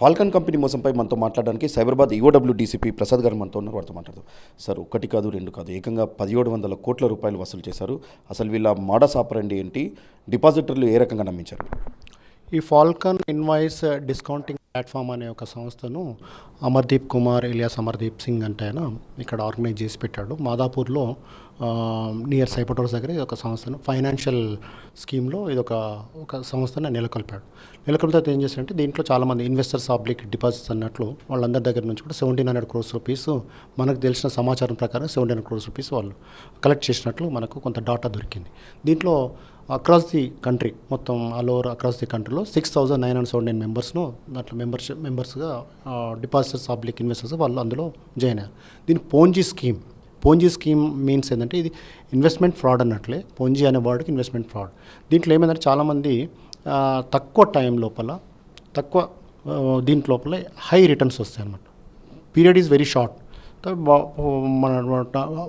Falcon company మోసంపై మనతో మాట్లాడడానికి Cyberabad EOW DCP Prasad గారు మనతో ఉన్నారు వారితో మాట్లాడదాం. సార్ ఒకటి కాదు రెండు కాదు ఏకంగా పదిహేడు వందల కోట్ల రూపాయలు వసూలు చేశారు. అసలు వీళ్ళ మాడస్ ఆపరండి ఏంటి? డిపాజిటర్లు ఏ రకంగా నమ్మించారు? ఈ ఫాల్కన్ ఇన్వాయిస్ డిస్కౌంటింగ్ ప్లాట్ఫామ్ అనే ఒక సంస్థను అమర్దీప్ కుమార్ ఇలియాస్ అమర్దీప్ సింగ్ అంటే ఆయన ఇక్కడ ఆర్గనైజ్ చేసి పెట్టాడు. మాదాపూర్లో నియర్ సైపటోర్స్ దగ్గర ఇది ఒక సంస్థను ఫైనాన్షియల్ స్కీమ్లో ఇది ఒక ఒక సంస్థను నెలకొల్పాడు. నెలకొల్పితే ఏం చేశాడంటే దీంట్లో చాలామంది ఇన్వెస్టర్స్ ఆబ్లిక్ డిపాజిట్స్ అన్నట్లు వాళ్ళందరి దగ్గర నుంచి కూడా సెవెంటీన్ హండ్రెడ్ క్రోర్స్ రూపీస్ మనకు తెలిసిన సమాచారం ప్రకారం సెవెంటీన్ హండ్రెడ్ క్రోర్స్ రూపీస్ వాళ్ళు కలెక్ట్ చేసినట్లు మనకు కొంత డాటా దొరికింది. దీంట్లో అక్రాస్ ది కంట్రీ మొత్తం ఆల్ ఓవర్ అక్రాస్ ది కంట్రీలో six thousand nine hundred seventy nine మెంబర్స్ను దాంట్లో మెంబర్షిప్ మెంబర్స్గా డిపాజిటర్స్ పబ్లిక్ ఇన్వెస్టర్స్ వాళ్ళు అందులో జాయిన్ అయ్యారు. దీని Ponzi scheme Ponzi scheme means ఏంటంటే ఇది ఇన్వెస్ట్మెంట్ ఫ్రాడ్ అన్నట్లే పోంజీ అనే వర్డ్కి ఇన్వెస్ట్మెంట్ ఫ్రాడ్ దీంట్లో ఏమైందంటే చాలామంది తక్కువ టైం లోపల తక్కువ ఆ, దీంట్ లోపల హై రిటర్న్స్ వస్తాయి అనమాట పీరియడ్ ఈజ్ వెరీ షార్ట్ మన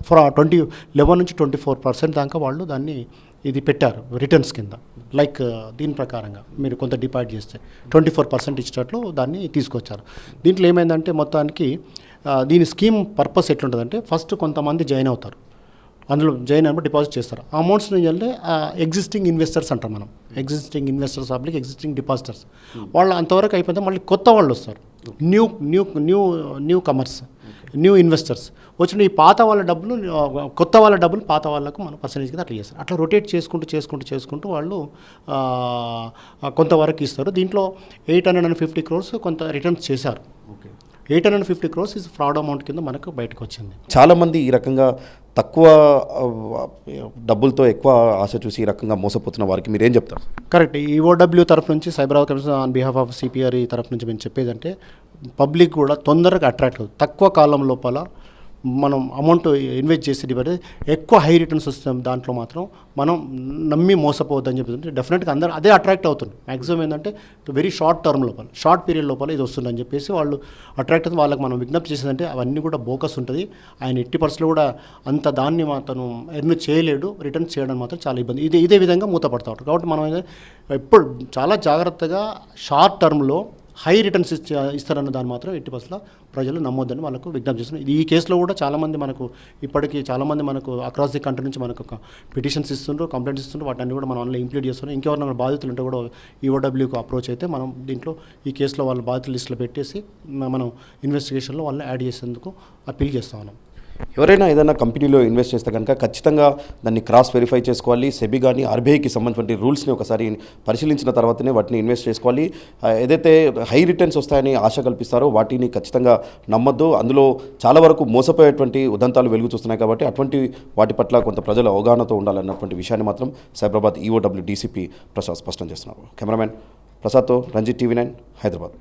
ఫర్ ట్వంటీ లెవెన్ నుంచి ట్వంటీ ఫోర్ పర్సెంట్ దాకా వాళ్ళు దాన్ని ఇది పెట్టారు రిటర్న్స్ కింద. లైక్ దీని ప్రకారంగా మీరు కొంత డిపాజిట్ చేస్తే ట్వంటీ ఫోర్ పర్సెంట్ ఇచ్చినట్లు దాన్ని తీసుకొచ్చారు. దీంట్లో ఏమైందంటే మొత్తానికి దీని స్కీమ్ పర్పస్ ఎట్లుంటుందంటే ఫస్ట్ కొంతమంది జాయిన్ అవుతారు. అందులో జాయిన్ అయినప్పుడు డిపాజిట్ చేస్తారు. ఆ అమౌంట్స్ నుంచి వెళ్తే ఎగ్జిస్టింగ్ ఇన్వెస్టర్స్ అంటాం మనం. Existing investors public existing depositors వాళ్ళు అంతవరకు అయిపోతే మళ్ళీ కొత్త వాళ్ళు వస్తారు. New new new newcomers new investors వచ్చిన ఈ పాత వాళ్ళ డబ్బులు కొత్త వాళ్ళ డబ్బులు పాత వాళ్ళకు మనం పర్సెంటేజ్ కింద అట్లా చేస్తారు. అట్లా రొటేట్ చేసుకుంటూ చేసుకుంటూ చేసుకుంటూ వాళ్ళు కొంతవరకు ఇస్తారు. దీంట్లో eight hundred and fifty crores కొంత రిటర్న్స్ చేశారు. Okay eight hundred fifty crores is fraud amount కింద మనకు బయటకు వచ్చింది. చాలామంది ఈ రకంగా తక్కువ డబ్బులతో ఎక్కువ ఆశ చూసి ఈ రకంగా మోసపోతున్న వారికి మీరేం చెప్తారు? కరెక్ట్ ఈఓడబ్ల్యూ తరఫు నుంచి Cyberabad commission on behalf of CPR తరఫు నుంచి మేము చెప్పేదంటే పబ్లిక్ కూడా తొందరగా అట్రాక్ట్ అవుతుంది. తక్కువ కాలం లోపల మనం అమౌంట్ ఇన్వెస్ట్ చేసేది డిపాజిట్ ఎక్కువ హై రిటర్న్స్ వస్తుంది దాంట్లో మాత్రం. మనం నమ్మి మోసపోవద్దని చెప్పి డెఫినెట్గా అందరూ అదే అట్రాక్ట్ అవుతుంది మ్యాక్సిమం ఏంటంటే వెరీ షార్ట్ టర్మ్ లోపల షార్ట్ పీరియడ్ లోపల ఇది వస్తుందని చెప్పేసి వాళ్ళు అట్రాక్ట్ అవుతుంది. వాళ్ళకి మనం విజ్ఞప్తి చేసిందంటే అవన్నీ కూడా బోకస్ ఉంటుంది. ఆయన ఎట్టి పరిస్థితుల్లో కూడా అంత దాన్ని అతను ఎర్న్ చేయలేడు. రిటర్న్ చేయడం మాత్రం చాలా ఇబ్బంది. ఇదే ఇదే విధంగా మూతపడతా ఉంటారు కాబట్టి మనం ఎప్పుడు చాలా జాగ్రత్తగా షార్ట్ టర్మ్లో హై రిటర్న్స్ ఇచ్చే ఇస్తారన్న దాన్ని మాత్రం ఎట్టి పరిస్థితుల్లో ప్రజలు నమ్మొద్దని వాళ్ళకు విజ్ఞప్తి చేస్తున్నారు. ఈ కేసులో కూడా చాలామంది మనకు ఇప్పటికీ చాలామంది మనకు అక్రాస్ ది కంట్రీ నుంచి మనకు పిటిషన్స్ ఇస్తుండ్రు కంప్లైంట్స్ ఇస్తుండ్రు వాటిని కూడా మనం ఆన్లైన్ ఇంప్లీట్ చేస్తున్నాం ఇంకెవరైనా బాధితులు ఉంటే కూడా ఈఓడబ్ల్యూకి అప్రోచ్ అయితే మనం దీంట్లో ఈ కేసులో వాళ్ళ బాధితుల లిస్టులో పెట్టేసి మనం ఇన్వెస్టిగేషన్లో వాళ్ళని యాడ్ చేసేందుకు అప్పీల్ చేస్తా ఉన్నాం. ఎవరైనా ఏదైనా కంపెనీలో ఇన్వెస్ట్ చేస్తే కనుక ఖచ్చితంగా దాన్ని క్రాస్ వెరిఫై చేసుకోవాలి. సెబీ కానీ ఆర్బీఐకి సంబంధించిన రూల్స్ని ఒకసారి పరిశీలించిన తర్వాతనే వాటిని ఇన్వెస్ట్ చేసుకోవాలి. ఏదైతే హై రిటర్న్స్ వస్తాయని ఆశ కల్పిస్తారో వాటిని ఖచ్చితంగా నమ్మద్దు. అందులో చాలా వరకు మోసపోయేటువంటి ఉదంతాలు వెలుగు చూస్తున్నాయి కాబట్టి అటువంటి వాటి పట్ల కొంత ప్రజల అవగాహనతో ఉండాలన్నటువంటి విషయాన్ని మాత్రం సైబరాబాద్ ఈఓడబ్ల్యూ డీసీపీ ప్రసాద్ స్పష్టం చేస్తున్నారు. కెమెరామెన్ ప్రసాద్తో రంజిత్ టీవీ నైన్ హైదరాబాద్.